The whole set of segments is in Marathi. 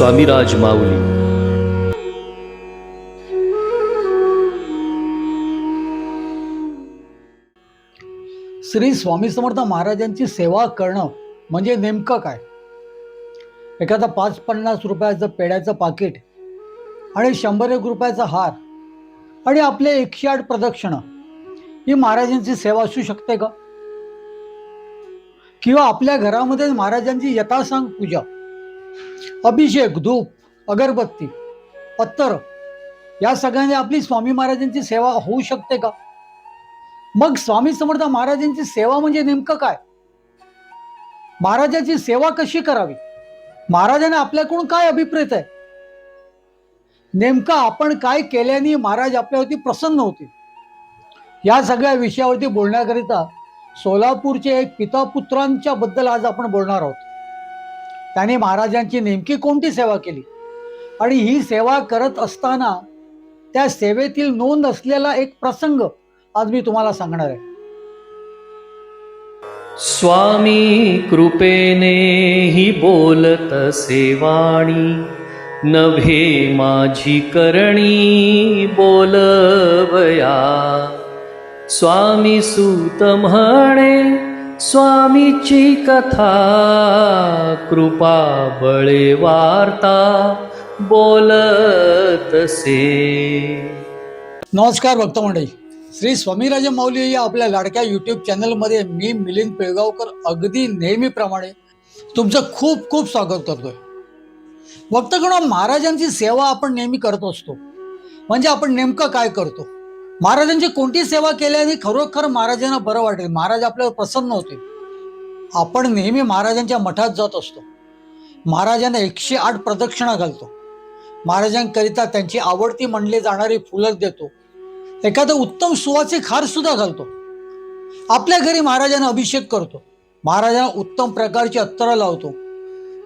श्री स्वामीराज माऊली श्री स्वामी समर्थ महाराजांची सेवा करणं म्हणजे नेमकं काय? एखादा पाच पन्नास रुपयाचं पेड्याचं पाकिट आणि शंभर एक रुपयाचा हार आणि आपले एकशे आठ प्रदक्षिणं ही महाराजांची सेवा असू शकते का? किंवा आपल्या घरामध्ये महाराजांची यथासांग पूजा अभिषेक धूप अगरबत्ती पत्तर या सगळ्यांनी आपली स्वामी महाराजांची सेवा होऊ शकते का? मग स्वामी समर्थ महाराजांची सेवा म्हणजे नेमकं काय? महाराजांची सेवा कशी करावी? महाराजांना आपल्याकडून काय अभिप्रेत आहे? नेमकं आपण काय केल्याने महाराज आपल्यावरती प्रसन्न होतील? या सगळ्या विषयावरती बोलण्याकरिता सोलापूरचे एक पिता पुत्रांच्या बद्दल आज आपण बोलणार आहोत. त्याने महाराजांची नेमकी कोणती सेवा केली? आणि ही सेवा करत असताना त्या सेवेतील नोंद असलेला एक प्रसंग आज मी तुम्हाला सांगणार आहे. स्वामी कृपेने ही बोलत सेवाणी नभे माझी करणी बोलवया. स्वामी सूत म्हणे स्वामीची कथा कृपा बळे वार्ता बोलतसे नमस्कार भक्त मंडळी. श्री स्वामीराजे माऊली या आपल्या लाडक्या युट्यूब चॅनलमध्ये मी मिलिंद पिळगावकर अगदी नेहमीप्रमाणे तुमचं खूप खूप स्वागत करतोय. भक्तगण महाराजांची सेवा आपण नेहमी करत असतो. म्हणजे आपण नेमकं काय करतो? महाराजांची कोणती सेवा केल्याने खरोखर महाराजांना बरं वाटेल? महाराज आपल्यावर प्रसन्न होते. आपण नेहमी महाराजांच्या मठात जात असतो. महाराजांना एकशे आठ प्रदक्षिणा घालतो. महाराजांकरिता त्यांची आवडती म्हणली जाणारी फुलं देतो. एखादं उत्तम सुवाचे खार सुद्धा घालतो. आपल्या घरी महाराजांना अभिषेक करतो. महाराजांना उत्तम प्रकारची अत्तरं लावतो.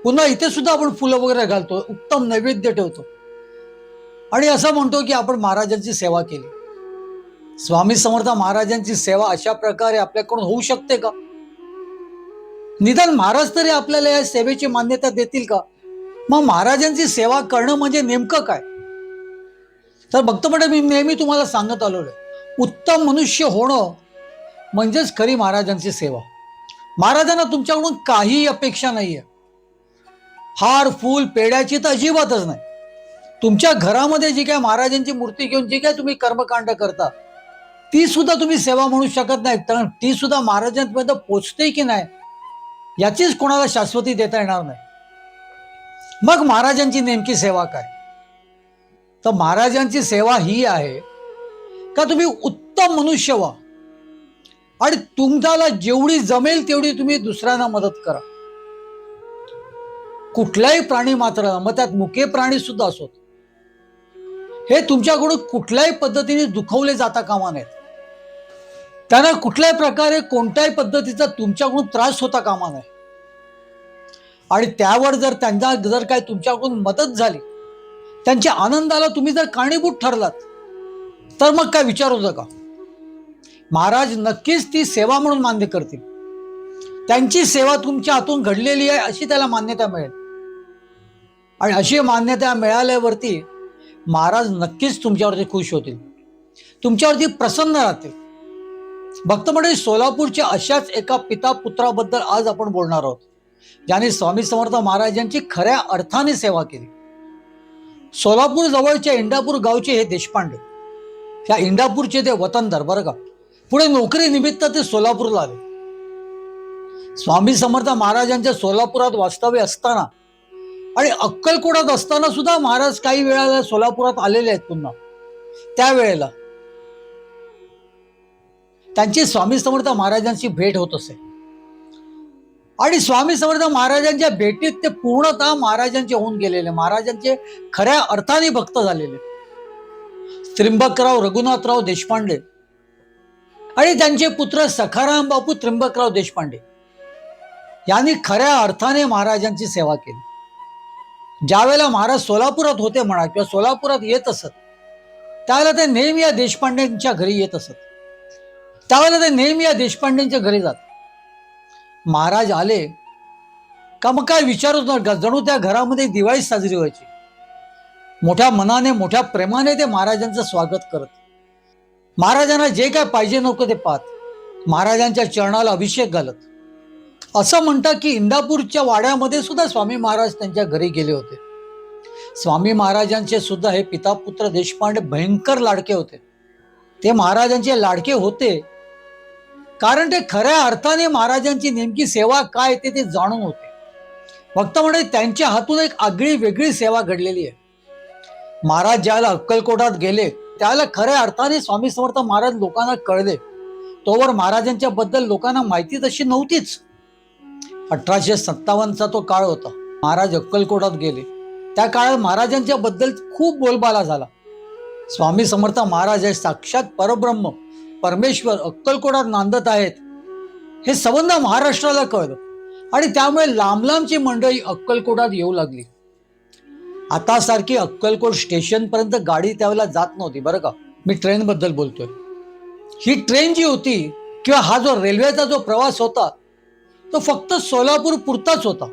पुन्हा इथे सुद्धा आपण फुलं वगैरे घालतो. उत्तम नैवेद्य ठेवतो. आणि असं म्हणतो की आपण महाराजांची सेवा केली. स्वामी समर्थ महाराजांची सेवा अशा प्रकारे आपल्याकडून होऊ शकते का? निदान महाराज तरी आपल्याला या सेवेची मान्यता देतील का? मग महाराजांची सेवा करणं म्हणजे नेमकं काय? तर भक्त म्हणजे मी नेहमी तुम्हाला सांगत आलो आहे उत्तम मनुष्य होणं म्हणजेच खरी महाराजांची सेवा. महाराजांना तुमच्याकडून काहीही अपेक्षा नाहीये. हार फूल पेड्याची तर अजिबातच नाही. तुमच्या घरामध्ये जी काय महाराजांची मूर्ती घेऊन जी काय तुम्ही कर्मकांड करता ती सुद्धा तुम्ही सेवा म्हणू शकत नाही कारण ती सुद्धा महाराजांपर्यंत पोचते की नाही याचीच कोणाला शाश्वती देता येणार नाही. मग महाराजांची नेमकी सेवा काय? तर महाराजांची सेवा ही आहे का तुम्ही उत्तम मनुष्य व्हा आणि तुम्हाला जेवढी जमेल तेवढी तुम्ही दुसऱ्यांना मदत करा. कुठलाही प्राणी मात्र मग त्यात मुके प्राणी सुद्धा असोत. हे तुमच्याकडून कुठल्याही पद्धतीने दुखवले जाता कामा नयेत. त्यांना कुठल्याही प्रकारे कोणत्याही पद्धतीचा तुमच्याकडून त्रास होता कामा नये. आणि त्यावर जर त्यांना जर काय तुमच्याकडून मदत झाली त्यांच्या आनंदाला तुम्ही जर कारणीभूत ठरलात तर मग काय विचार होतं का महाराज नक्कीच ती सेवा म्हणून मान्य करतील. त्यांची सेवा तुमच्या हातून घडलेली आहे अशी त्याला मान्यता मिळेल. आणि अशी मान्यता मिळाल्यावरती महाराज नक्कीच तुमच्यावरती खुश होतील. तुमच्यावरती प्रसन्न राहतील. भक्त म्हणजे मंडळी सोलापूरच्या अशाच एका पिता पुत्राबद्दल आज आपण बोलणार आहोत ज्याने स्वामी समर्थ महाराजांची खऱ्या अर्थाने सेवा केली. सोलापूर जवळच्या इंदापूर गावचे हे देशपांडे या इंदापूरचे ते वतनदार बरं का पुढे नोकरी निमित्त ते सोलापूरला आले. स्वामी समर्थ महाराजांच्या सोलापुरात वास्तव्य असताना आणि अक्कलकोटात असताना सुद्धा महाराज काही वेळाला सोलापुरात आलेले आहेत पुन्हा. त्यावेळेला त्यांची स्वामी समर्थ महाराजांची भेट होत असे. आणि स्वामी समर्थ महाराजांच्या भेटीत ते पूर्णतः महाराजांचे होऊन गेलेले महाराजांचे खऱ्या अर्थाने भक्त झालेले. त्रिंबकराव रघुनाथराव देशपांडे आणि त्यांचे पुत्र सखाराम बापू त्रिंबकराव देशपांडे यांनी खऱ्या अर्थाने महाराजांची सेवा केली. ज्यावेळेला महाराज सोलापुरात होते म्हणा किंवा सोलापुरात येत असत त्यावेळेला ते नेहमी या देशपांडेंच्या घरी येत असत. त्यावेळेला ते नेहमी या देशपांडेंच्या घरी जात. महाराज आले. का मग काय विचारूच नका जणू त्या घरामध्ये दिवाळी साजरी व्हायची? मोठ्या मनाने मोठ्या प्रेमाने ते महाराजांचं स्वागत करत. महाराजांना जे काय पाहिजे नको ते पाहत. महाराजांच्या चरणाला अभिषेक घालत. असं म्हणतात की इंदापूरच्या वाड्यामध्ये सुद्धा स्वामी महाराज त्यांच्या घरी गेले होते. स्वामी महाराजांचे सुद्धा हे पिता पुत्र देशपांडे भयंकर लाडके होते. ते महाराजांचे लाडके होते. कारण ते खऱ्या अर्थाने महाराजांची नेमकी सेवा काय ते ते जाणून होते. भक्त म्हणजे त्यांच्या हातून एक आगळी वेगळी सेवा घडलेली आहे. महाराज ज्याला अक्कलकोटात गेले त्याला खऱ्या अर्थाने स्वामी समर्थ महाराज लोकांना कळले. तोवर महाराजांच्या बद्दल लोकांना माहिती तशी नव्हतीच. अठराशे सत्तावन्नचा तो काळ होता. महाराज अक्कलकोटात गेले. त्या काळात महाराजांच्या बद्दल खूप बोलबाला झाला. स्वामी समर्थ महाराज हे साक्षात परब्रह्म परमेश्वर अक्कलकोटात नांदत आहेत. हे संबंध महाराष्ट्राला कळलं. आणि त्यामुळे लांब लांबची मंडळी अक्कलकोटात येऊ लागली. आता सारखी अक्कलकोट स्टेशन पर्यंत गाडी त्यावेळेला जात नव्हती बरं का? मी ट्रेन बद्दल बोलतोय. ही ट्रेन जी होती किंवा हा जो रेल्वेचा जो प्रवास होता तो फक्त सोलापूर पुरताच होता.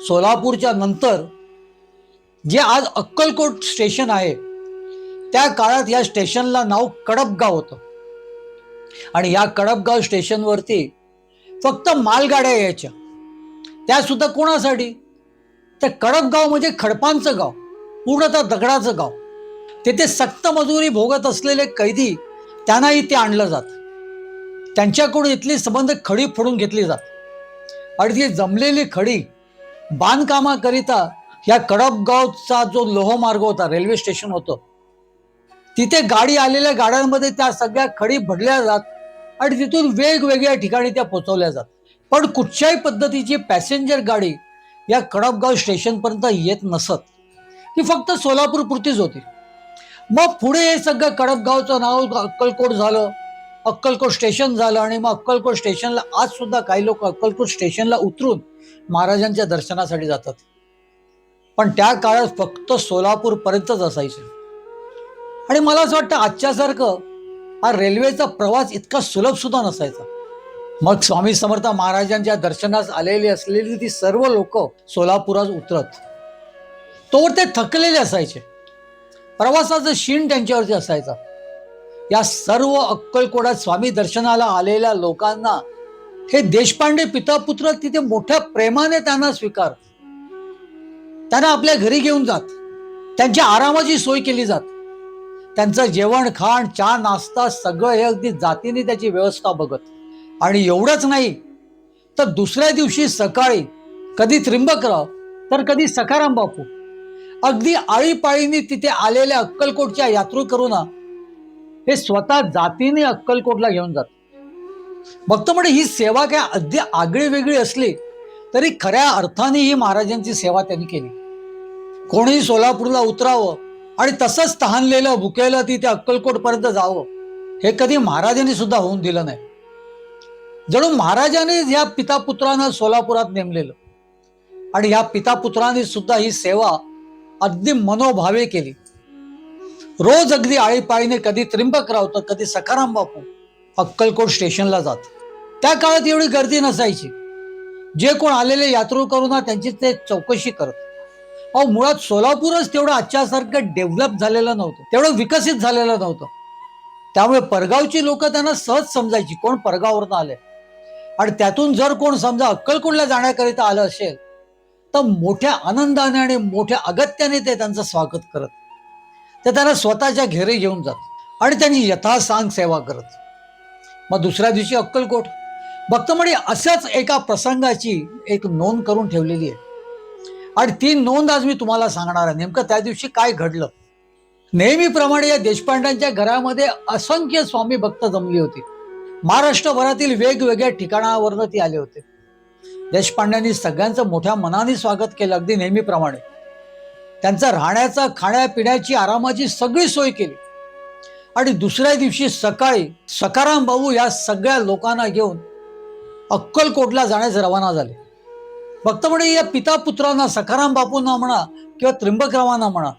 सोलापूरच्या नंतर जे आज अक्कलकोट स्टेशन आहे त्या काळात या स्टेशनला नाव कडपगाव होतं. आणि या कडपगाव स्टेशनवरती फक्त मालगाड्या यायच्या. त्या सुद्धा कोणासाठी? तर कडपगाव म्हणजे खडपांचं गाव पूर्णतः दगडाचं गाव. तेथे सक्त मजुरी भोगत असलेले कैदी त्यांनाही ते आणलं जात. त्यांच्याकडून इथली संबंध खडी फोडून घेतली जात. आणि ती जमलेली खडी बांधकामाकरिता या कडपगावचा जो लोहमार्ग होता रेल्वे स्टेशन होतं तिथे गाडी आलेल्या गाड्यांमध्ये त्या सगळ्या खडी भरल्या जात आणि तिथून वेगवेगळ्या ठिकाणी त्या पोचवल्या जात. पण कुठच्याही पद्धतीची पॅसेंजर गाडी या कडपगाव स्टेशनपर्यंत येत नसत. ती फक्त सोलापूर पुरतीच होती. मग पुढे हे सगळं कडपगावचं नाव अक्कलकोट झालं अक्कलकोट स्टेशन झालं आणि मग अक्कलकोट स्टेशनला आज सुद्धा काही लोक अक्कलकोट स्टेशनला उतरून महाराजांच्या दर्शनासाठी जातात. पण त्या काळात फक्त सोलापूरपर्यंतच असायचं असायचे. आणि मला असं वाटतं आजच्यासारखं हा रेल्वेचा प्रवास इतका सुलभ सुद्धा नसायचा. मग स्वामी समर्थ महाराजांच्या दर्शनास आलेली असलेली ती सर्व लोक सोलापुरात उतरत. तोवर ते थकलेले असायचे. प्रवासाचं शीण त्यांच्यावरती असायचा. या सर्व अक्कलकोडात स्वामी दर्शनाला आलेल्या लोकांना हे देशपांडे पिता पुत्र तिथे मोठ्या प्रेमाने त्यांना स्वीकार. त्यांना आपल्या घरी घेऊन जात. त्यांच्या आरामाची सोय केली जात. त्यांचं जेवण खाण चहा नाश्ता सगळं हे अगदी जातीने त्याची व्यवस्था बघत. आणि एवढंच नाही तर दुसऱ्या दिवशी सकाळी कधी त्रिंबकराव तर कधी सखाराम बापू. अगदी आळीपाळीने तिथे आलेल्या अक्कलकोटच्या यात्रेकरूंना हे स्वतः जातीने अक्कलकोटला घेऊन जात. बघतो म्हणजे ही सेवा काय अगदी आगळी वेगळी असली तरी खऱ्या अर्थाने ही महाराजांची सेवा त्यांनी केली. कोणीही सोलापूरला उतरावं आणि तसंच तहानलेलं भुकेलं तिथे त्या अक्कलकोटपर्यंत जावं. हे कधी महाराजांनी सुद्धा होऊन दिलं नाही. जणू महाराजांनी ह्या पिता पुत्रांना सोलापुरात नेमलेलं. आणि ह्या पिता पुत्रांनी सुद्धा ही सेवा अगदी मनोभावे केली. रोज अगदी आळीपाळीने कधी त्रिंबक रावतं कधी सखाराम बापू अक्कलकोट स्टेशनला जात. त्या काळात एवढी गर्दी नसायची. जे कोण आलेले यात्रू करून ना त्यांची ते चौकशी करत. अहो मुळात सोलापूरच तेवढं आजच्यासारखं डेव्हलप झालेलं नव्हतं. तेवढं विकसित झालेलं नव्हतं. त्यामुळे परगावची लोक त्यांना सहज समजायची कोण परगावरून आले. आणि त्यातून जर कोण समजा अक्कलकोटला जाण्याकरिता आलं असेल तर मोठ्या आनंदाने आणि मोठ्या अगत्याने ते त्यांचं स्वागत करत. ते त्यांना स्वतःच्या घेरे घेऊन जात. आणि त्यांची यथासांग सेवा करत. मग दुसऱ्या दिवशी अक्कलकोट. भक्त म्हणे अशाच एका प्रसंगाची एक नोंद करून ठेवलेली आहे. आणि ती नोंद आज मी तुम्हाला सांगणार आहे. नेमकं त्या दिवशी काय घडलं? नेहमीप्रमाणे या देशपांड्यांच्या घरामध्ये असंख्य स्वामी भक्त जमली होती. महाराष्ट्रभरातील वेगवेगळ्या ठिकाणावरनं ती आले होते. देशपांड्यांनी सगळ्यांचं मोठ्या मनाने स्वागत केलं अगदी नेहमीप्रमाणे. त्यांचा राहण्याचा खाण्यापिण्याची आरामाची सगळी सोय केली. आणि दुसऱ्या दिवशी सकाळी सकाराम भाऊ या सगळ्या लोकांना घेऊन अक्कलकोटला जाण्यास रवाना झाले. फक्त म्हणे या पिता पुत्रांना सखाराम बापूंना म्हणा किंवा त्र्यंबकरावांना म्हणा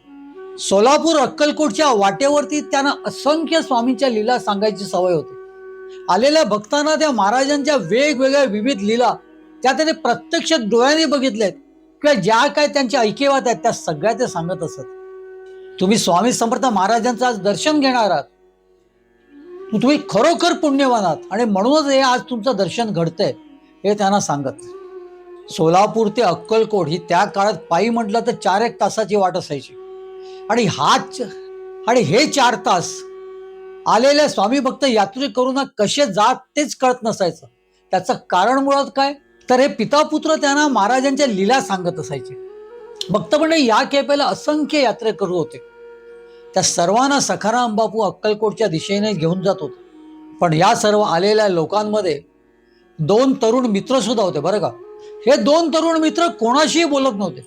सोलापूर अक्कलकोटच्या वाटेवरती त्यांना असंख्य स्वामींच्या लीला सांगायची सवय होती. आलेल्या भक्तांना त्या महाराजांच्या वेगवेगळ्या विविध लीला त्या त्याने प्रत्यक्ष डोळ्याने बघितलेत किंवा ज्या काय त्यांच्या ऐकेवात आहेत त्या सगळ्या ते सांगत असत. तुम्ही स्वामी समर्थ महाराजांचं आज दर्शन घेणार आहात. तुम्ही खरोखर पुण्यवान आहात आणि म्हणूनच हे आज तुमचं दर्शन घडतंय हे त्यांना सांगत. सोलापूर ते अक्कलकोट ही त्या काळात पायी म्हटलं तर चार एक तासाची वाट असायची. आणि हाच आणि हे चार तास आलेल्या स्वामी भक्त यात्रेकरूंना कसे जात तेच कळत नसायचं. त्याचं कारण मुळात काय? तर हे पितापुत्र त्यांना महाराजांच्या लीला सांगत असायचे. भक्त म्हणजे या केपेला असंख्य यात्रेकरू होते. त्या सर्वांना सखाराम बापू अक्कलकोटच्या दिशेने घेऊन जात होते. पण या सर्व आलेल्या लोकांमध्ये दोन तरुण मित्र सुद्धा होते बरं का? हे दोन तरुण मित्र कोणाशीही बोलत नव्हते.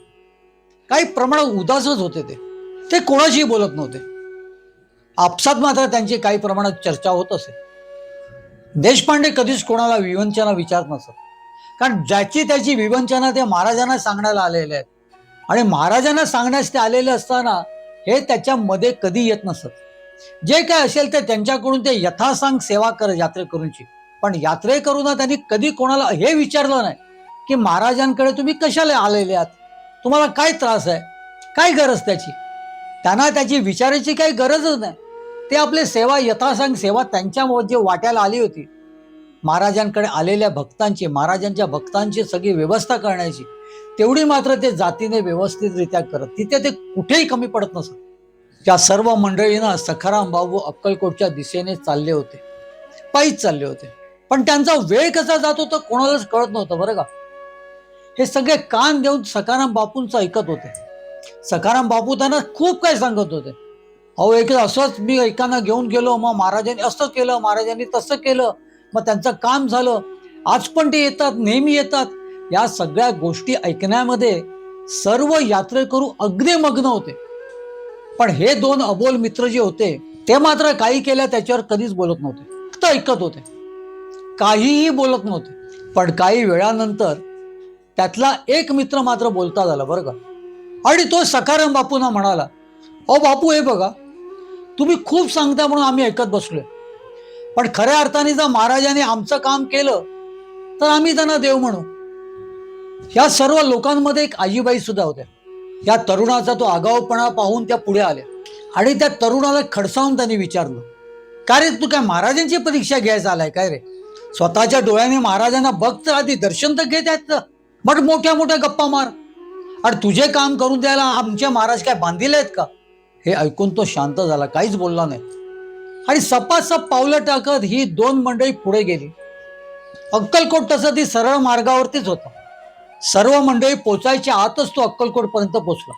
काही प्रमाणात उदासच होते ते. ते कोणाशीही बोलत नव्हते. आपसात मात्र त्यांची काही प्रमाणात चर्चा होत असे. देशपांडे कधीच कोणाला विवंचना विचारत नसत. कारण ज्याची त्याची विवंचना ते महाराजांना सांगण्याला आलेले आहेत. आणि महाराजांना सांगण्यास ते आलेले असताना हे त्याच्यामध्ये कधी येत नसत. जे काय असेल ते त्यांच्याकडून ते यथासांग सेवा कर यात्रेकरूंची. पण यात्रेकरूंना त्यांनी कधी कोणाला हे विचारलं नाही. की महाराजांकडे तुम्ही कशाला आलेले आहात? तुम्हाला काय त्रास आहे? काय गरज त्याची? त्यांना त्याची विचारायची काही गरजच नाही. ते आपले सेवा यथासांग सेवा त्यांच्या जे वाट्याला आली होती. महाराजांकडे आलेल्या भक्तांची महाराजांच्या भक्तांची सगळी व्यवस्था करण्याची तेवढी मात्र ते जातीने व्यवस्थितरित्या करत तिथे ते कुठेही कमी पडत नसत. त्या सर्व मंडळींना सखाराम बाबू अक्कलकोटच्या दिशेने चालले होते. पायीच चालले होते. पण त्यांचा वेळ कसा जात होता कोणालाच कळत नव्हतं बरं का? हे सगळे कान देऊन सकाराम बापूंचं ऐकत होते. सकाराम बापू त्यांना खूप काही सांगत होते. अहो एक असंच मी एकांना घेऊन गेलो मग महाराजांनी असं केलं महाराजांनी तसं केलं मग त्यांचं काम झालं. आज पण ते येतात नेहमी येतात. या सगळ्या गोष्टी ऐकण्यामध्ये सर्व यात्रेकरू अगदी मग्न होते. पण हे दोन अबोल मित्र जे होते ते मात्र काही केल्या त्याच्यावर कधीच बोलत नव्हते. फक्त ऐकत होते. काहीही बोलत नव्हते. पण काही वेळानंतर त्यातला एक मित्र मात्र बोलता झाला बरं का? आणि तो सकाराम बापूंना म्हणाला अहो बापू हे बघा तुम्ही खूप सांगता म्हणून आम्ही ऐकत बसलोय. पण खऱ्या अर्थाने जर महाराजांनी आमचं काम केलं तर आम्ही त्यांना देव म्हणू. या सर्व लोकांमध्ये एक आजीबाई सुद्धा होत्या. या तरुणाचा तो आगाऊपणा पाहून त्या पुढे आल्या. आणि त्या तरुणाला खडसावून त्यांनी विचारलं का रे तू काय महाराजांची परीक्षा घ्यायचा आलाय? काय रे? स्वतःच्या डोळ्याने महाराजांना बघ तर आधी दर्शन तर घेत आहेत बट मोठ्या मोठ्या गप्पा मार. आणि तुझे काम करून द्यायला आमचे महाराज काय बांधील आहेत का? हे ऐकून तो शांत झाला काहीच बोलला नाही. आणि सपासप पावलं टाकत ही दोन मंडळी पुढे गेली. अक्कलकोट तसं ती सरळ मार्गावरतीच होता. सर्व मंडळी पोचायच्या आतच तो अक्कलकोट पर्यंत पोचला.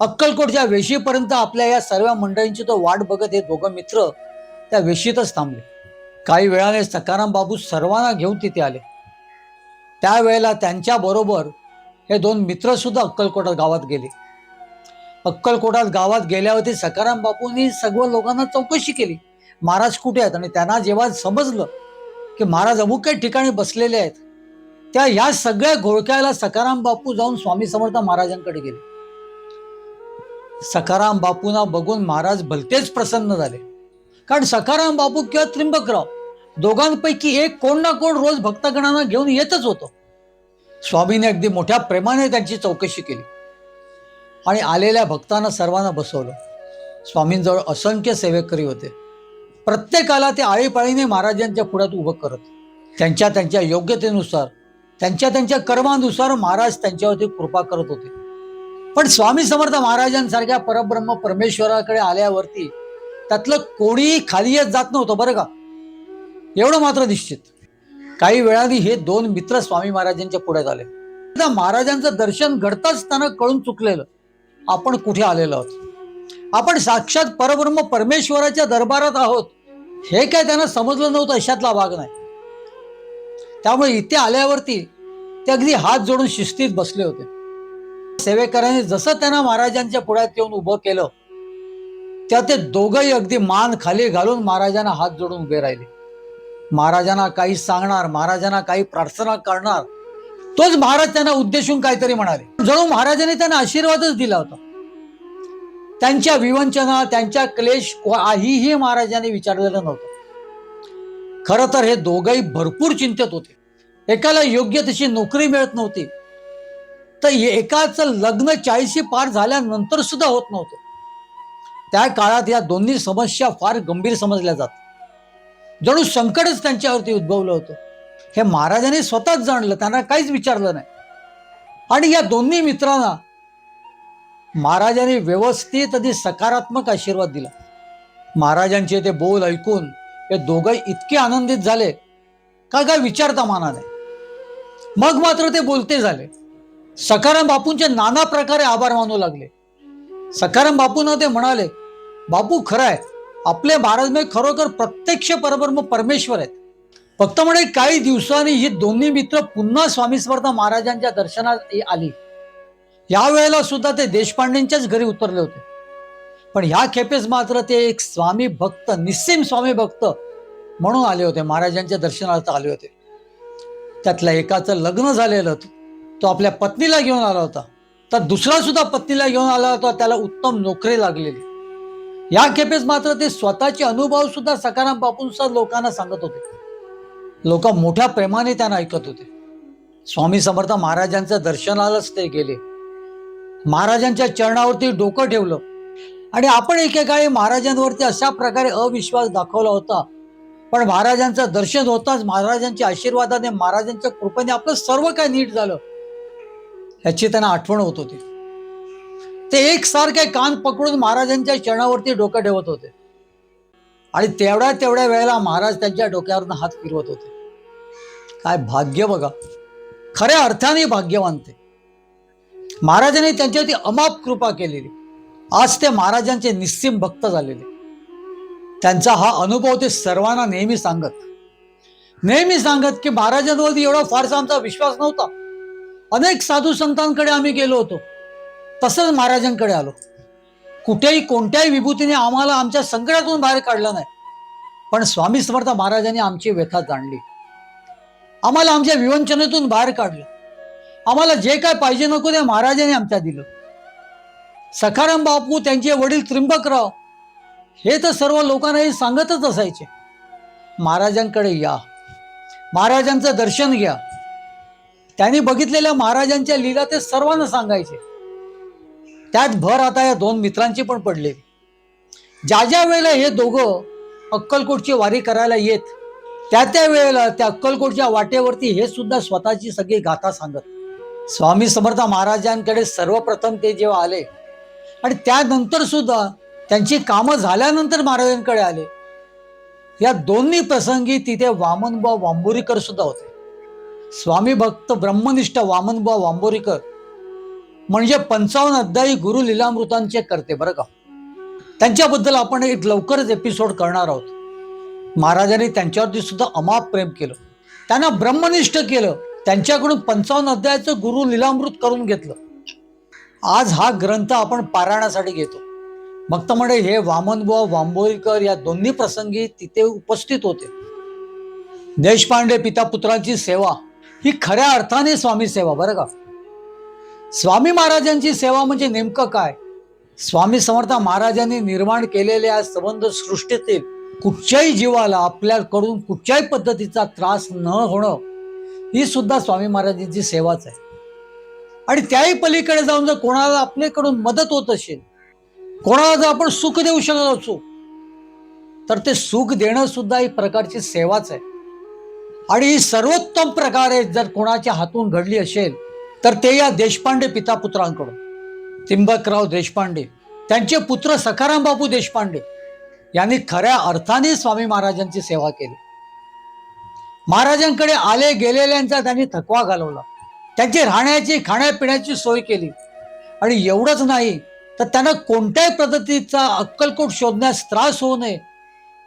अक्कलकोटच्या वेशीपर्यंत आपल्या या सर्व मंडळींची तो वाट बघत हे दोघं मित्र त्या वेशीतच थांबले. काही वेळाने सकाराम बाबू सर्वांना घेऊन तिथे आले. त्यावेळेला त्यांच्याबरोबर हे दोन मित्रसुद्धा अक्कलकोटात गावात गेले. अक्कलकोटात गावात गेल्यावरती सकाराम बापूंनी सर्व लोकांना चौकशी केली. महाराज कुठे आहेत? आणि त्यांना जेव्हा समजलं की महाराज अमुक काही ठिकाणी बसलेले आहेत त्या या सगळ्या घोळक्याला सकाराम बापू जाऊन स्वामी समर्थ महाराजांकडे गेले. सकाराम बापूंना बघून महाराज भलतेच प्रसन्न झाले. कारण सकाराम बापू किंवा त्रिंबकराव दोघांपैकी एक कोण ना कोण रोज भक्तगणांना घेऊन येतच होतो. स्वामीने अगदी मोठ्या प्रेमाने त्यांची चौकशी केली. आणि आलेल्या भक्तांना सर्वांना बसवलं. स्वामींजवळ असंख्य सेवेकरी होते. प्रत्येकाला ते आळीपाळीने महाराजांच्या पुढ्यात उभं करत. त्यांच्या त्यांच्या योग्यतेनुसार त्यांच्या त्यांच्या कर्मानुसार महाराज त्यांच्यावरती कृपा करत होते. पण स्वामी समर्थ महाराजांसारख्या परब्रह्म परमेश्वराकडे आल्यावरती त्यातलं कोणीही खाली येत जात नव्हतं बरं का? एवढं मात्र निश्चित. काही वेळाने हे दोन मित्र स्वामी महाराजांच्या पुढे आले एकदा महाराजांचं दर्शन घडताच त्यांना कळून चुकलेलं. आपण कुठे आलेलो आहोत? आपण साक्षात परब्रह्म परमेश्वराच्या दरबारात आहोत. हे काय त्यांना समजलं नव्हतं? अशातला भाग नाही. त्यामुळे इथे आल्यावरती ते अगदी हात जोडून शिस्तीत बसले होते. सेवेकरांनी जसं त्यांना महाराजांच्या पुढ्यात येऊन उभं केलं त्या ते दोघंही अगदी मान खाली घालून महाराजांना हात जोडून उभे राहिले. महाराजांना काही सांगणार महाराजांना काही प्रार्थना करणार. तोच महाराज त्यांना उद्देशून काहीतरी म्हणाले. जणू महाराजांनी त्यांना आशीर्वादच दिला होता. त्यांच्या विवंचना त्यांच्या क्लेश काहीही महाराजांनी विचारलेलं नव्हतं. खरं तर हे दोघंही भरपूर चिंतेत होते. एकाला योग्य तशी नोकरी मिळत नव्हती. तर एकाचं लग्न चाळीशी पार झाल्यानंतर सुद्धा होत नव्हतं. त्या काळात या दोन्ही समस्या फार गंभीर समजल्या जात जणू संकटच त्यांच्यावरती उद्भवलं होतं. हे महाराजांनी स्वतःच जाणलं त्यांना काहीच विचारलं नाही. आणि या दोन्ही मित्रांना महाराजांनी व्यवस्थित आणि सकारात्मक आशीर्वाद दिला. महाराजांचे ते बोल ऐकून हे दोघं इतके आनंदित झाले का काय विचारता माना नाही. मग मात्र ते बोलते झाले. सकाराम बापूंचे नाना प्रकारे आभार मानू लागले. सकाराम बापूंना ते म्हणाले बापू खरं आहे. आपले महाराज म्हणजे खरोखर प्रत्यक्ष परब्रह्म परमेश्वर आहेत. फक्त म्हणे काही दिवसांनी ही दोन्ही मित्र पुन्हा स्वामी समर्थ महाराजांच्या दर्शनात आली. या वेळेला सुद्धा ते देशपांडेंच्याच घरी उतरले होते. पण ह्या खेपेस मात्र ते एक स्वामी भक्त निस्सीम स्वामी भक्त म्हणून आले होते महाराजांच्या दर्शनार्थ आले होते. त्यातल्या एकाचं लग्न झालेलं तो आपल्या पत्नीला घेऊन आला होता. तर दुसरा सुद्धा पत्नीला घेऊन आला होता त्याला उत्तम नोकरी लागलेली. या खेपेस मात्र ते स्वतःचे अनुभव सुद्धा सकाराम बापूंचा लोकांना सांगत होते. लोक मोठ्या प्रेमाने त्यांना ऐकत होते. स्वामी समर्थ महाराजांच्या दर्शनालाच ते गेले. महाराजांच्या चरणावरती डोकं ठेवलं. आणि आपण एकेकाळी महाराजांवरती अशा प्रकारे अविश्वास दाखवला होता. पण महाराजांचं दर्शन होताच महाराजांच्या आशीर्वादाने महाराजांच्या कृपेने आपलं सर्व काय नीट झालं. ह्याची त्यांना आठवण होत होती. ते एकसारखे कान पकडून महाराजांच्या चरणावरती डोकं ठेवत होते. आणि तेवढ्या तेवढ्या वेळेला महाराज त्यांच्या डोक्यावरून हात फिरवत होते. काय भाग्य बघा. खऱ्या अर्थाने भाग्यवान ते. महाराजांनी त्यांच्यावरती अमाप कृपा केलेली. आज ते महाराजांचे निस्सीम भक्त झालेले. त्यांचा हा अनुभव ते सर्वांना नेहमी सांगत. नेहमी सांगत की महाराजांवरती एवढा फारसा आमचा विश्वास नव्हता. अनेक साधू संतांकडे आम्ही गेलो होतो. तसंच महाराजांकडे आलो. कुठेही कोणत्याही विभूतीने आम्हाला आमच्या संकटातून बाहेर काढलं नाही. पण स्वामी समर्थ महाराजांनी आमची व्यथा जाणली. आम्हाला आमच्या विवंचनेतून बाहेर काढलं. आम्हाला जे काय पाहिजे नको ते महाराजांनी आमच्या दिलं. सखाराम बापू त्यांचे वडील त्रिंबकराव हे तर सर्व लोकांना हे सांगतच असायचे. महाराजांकडे या. महाराजांचं दर्शन घ्या. त्यांनी बघितलेल्या महाराजांच्या लीला ते सर्वांना सांगायचे. त्यात भर आता या दोन मित्रांची पण पडली. ज्या ज्या वेळेला हे दोघं अक्कलकोटची वारी करायला येत त्या त्या वेळेला त्या अक्कलकोटच्या वाटेवरती हे सुद्धा स्वतःची सगळी गाथा सांगत. स्वामी समर्थ महाराजांकडे सर्वप्रथम ते जेव्हा आले आणि त्यानंतर सुद्धा त्यांची कामं झाल्यानंतर महाराजांकडे आले. या दोन्ही प्रसंगी तिथे वामनबा वांबोरीकर सुद्धा होते. स्वामी भक्त ब्रह्मनिष्ठ वामनबा वांबोरीकर म्हणजे पंचावन्न अध्यायी गुरु लिलामृतांचे करते बरं का. त्यांच्याबद्दल आपण एक लवकरच एपिसोड करणार आहोत. महाराजांनी त्यांच्यावरती सुद्धा अमाप प्रेम केलं. त्यांना ब्रह्मनिष्ठ केलं. त्यांच्याकडून पंचावन्न अध्यायाचं गुरु लिलामृत करून घेतलं. आज हा ग्रंथ आपण पारायणासाठी घेतो. मग तर म्हणे हे वामनबुवा वांबोळीकर या दोन्ही प्रसंगी तिथे उपस्थित होते. देशपांडे पिता पुत्रांची सेवा ही खऱ्या अर्थाने स्वामी सेवा बरं का. स्वामी महाराजांची सेवा म्हणजे नेमकं काय? स्वामी समर्थ महाराजांनी निर्माण केलेल्या संबंध सृष्टीतील कुठच्याही जीवाला आपल्याकडून कुठच्याही पद्धतीचा त्रास न होणं ही सुद्धा स्वामी महाराजांची सेवाच आहे. आणि त्याही पलीकडे जाऊन जर कोणाला आपल्याकडून मदत होत असेल कोणाला जर आपण सुख देऊ शकत असू तर ते सुख देणं सुद्धा एक प्रकारची सेवाच आहे. आणि ही सर्वोत्तम प्रकारे जर कोणाच्या हातून घडली असेल तर ते या देशपांडे पिता पुत्रांकडून तिंबकराव देशपांडे त्यांचे पुत्र सखाराम बापू देशपांडे यांनी खऱ्या अर्थाने स्वामी महाराजांची सेवा केली. महाराजांकडे आले गेलेल्यांचा त्यांनी थकवा घालवला. त्यांची राहण्याची खाण्यापिण्याची सोय केली. आणि एवढंच नाही तर त्यांना कोणत्याही पद्धतीचा अक्कलकोट शोधण्यास त्रास होऊ नये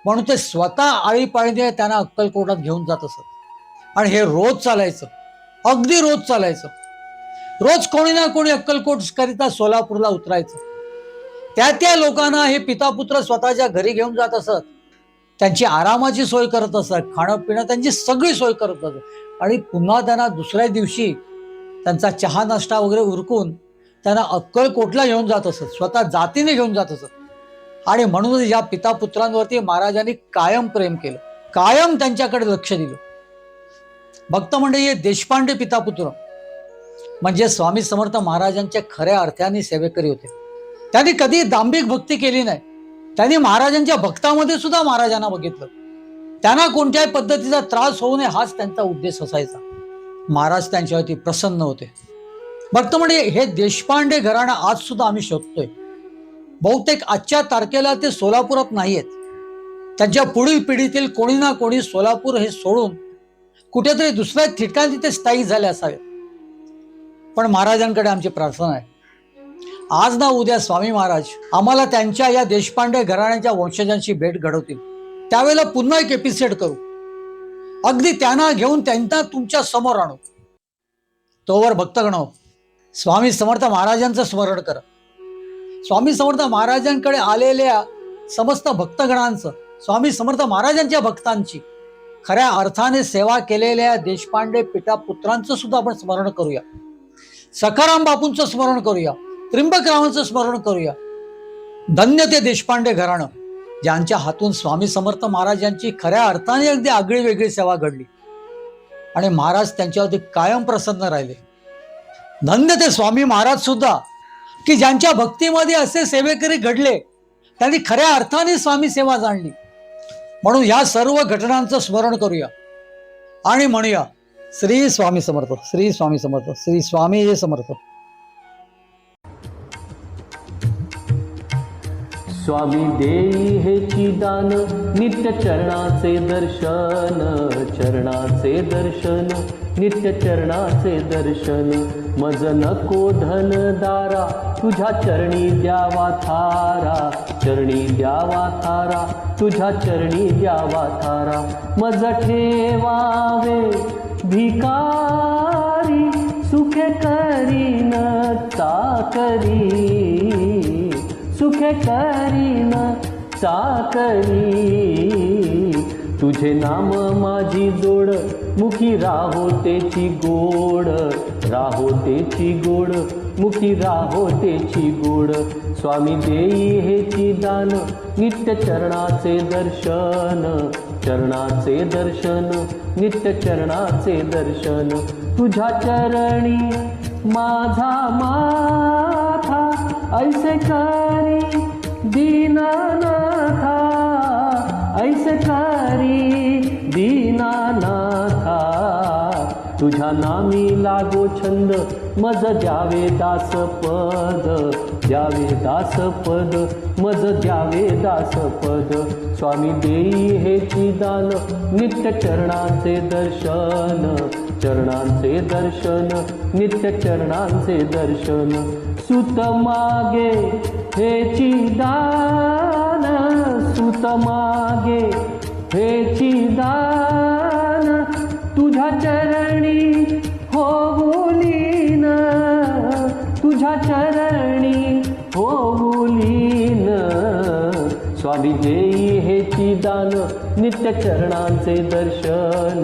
म्हणून ते स्वतः आळीपाळीने त्यांना अक्कलकोटात घेऊन जात असत. आणि हे रोज चालायचं अगदी रोज चालायचं. रोज कोणी ना कोणी अक्कलकोट करिता सोलापूरला उतरायचं. त्या त्या लोकांना हे पिता पुत्र स्वतःच्या घरी घेऊन जात असत. त्यांची आरामाची सोय करत असत खाणं पिणं त्यांची सगळी सोय करत असत. आणि पुन्हा त्यांना दुसऱ्या दिवशी त्यांचा चहा नाश्ता वगैरे उरकून त्यांना अक्कलकोटला घेऊन जात असत स्वतः जातीने घेऊन जात असत. आणि म्हणूनच या पिता पुत्रांवरती महाराजांनी कायम प्रेम केलं. कायम त्यांच्याकडे लक्ष दिलं. भक्त म्हणजे हे देशपांडे पिता पुत्र म्हणजे स्वामी समर्थ महाराजांच्या खऱ्या अर्थाने सेवेकरी होते. त्यांनी कधी दांभिक भक्ती केली नाही. त्यांनी महाराजांच्या भक्तामध्ये सुद्धा महाराजांना बघितलं. त्यांना कोणत्याही पद्धतीचा त्रास होऊ नये हाच त्यांचा उद्देश असायचा. महाराज त्यांच्यावरती प्रसन्न होते. भक्त म्हणजे हे देशपांडे घराणं आज सुद्धा आम्ही शोधतोय. बहुतेक आजच्या तारखेला ते सोलापुरात नाही आहेत त्यांच्या पुढील पिढीतील कोणी ना कोणी सोलापूर हे सोडून कुठेतरी दुसऱ्या ठिकाणी ते स्थायिक झाले असावे. पण महाराजांकडे आमची प्रार्थना आहे. आज ना उद्या स्वामी महाराज आम्हाला त्यांच्या या देशपांडे घराण्याच्या वंशजांची भेट घडवतील. त्यावेळेला पुन्हा एक एपिसेड करू. अगदी त्यांना घेऊन त्यांना तुमच्यासमोर आणू. तोवर भक्तगण स्वामी समर्थ महाराजांचं स्मरण करा. स्वामी समर्थ महाराजांकडे आलेल्या समस्त भक्तगणांचं स्वामी समर्थ महाराजांच्या भक्तांची खऱ्या अर्थाने सेवा केलेल्या देशपांडे पिता पुत्रांचं सुद्धा आपण स्मरण करूया. सखाराम बापूंचं स्मरण करूया. त्रिंबकरावांचं स्मरण करूया. धन्य ते देशपांडे घराणं ज्यांच्या हातून स्वामी समर्थ महाराजांची खऱ्या अर्थाने अगदी आगळी वेगळी सेवा घडली. आणि महाराज त्यांच्यावरती कायम प्रसन्न राहिले. धन्य ते स्वामी महाराज सुद्धा की ज्यांच्या भक्तीमध्ये असे सेवेकरी घडले त्यांनी खऱ्या अर्थाने स्वामी सेवा जाणली. म्हणून या सर्व घटनांचं स्मरण करूया. आणि म्हणूया श्री स्वामी समर्थ श्री स्वामी समर्थ श्री स्वामी हे समर्थ. स्वामी देई हे चिदान नित्य चरणाचे दर्शन चरणाचे दर्शन नित्य चरणाचे दर्शन. मज नको धन दारा तुझ्या चरणी द्यावा थारा. चरणी द्यावा थारा तुझ्या चरणी द्यावा थारा. मज ठेवावे भिकारी सुखे करीन चाकरी सुखे करीन चाकरी। तुझे नाम माझी जोड मुखी राहो तेची गोड राहो तेची गोड मुखी राहो तेची गोड। स्वामी देई हेची दान नित्य चरणाचे दर्शन. चरणाचे दर्शन नित्य चरणाचे दर्शन. तुझ्या चरणी माझा माथा ऐसे करी दीनानाथा. ऐसे करी दीनानाथा. तुझ्या नामी लागो छंद मज द्यावे दास पद द्यावे दास पद मज द्यावे दास पद. स्वामी देई हे दान नित्य चरणांचे दर्शन. चरणांचे दर्शन नित्य चरणांचे दर्शन. सुत मागे हे दान सुत मागे हेची दान. तुझ्या चरणी होऊलीन तुझ्या चरणी होऊलीन स्वामी देई हेची दान नित्य चरणांचे दर्शन.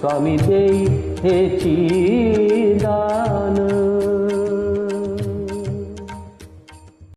स्वामी देई हेची दान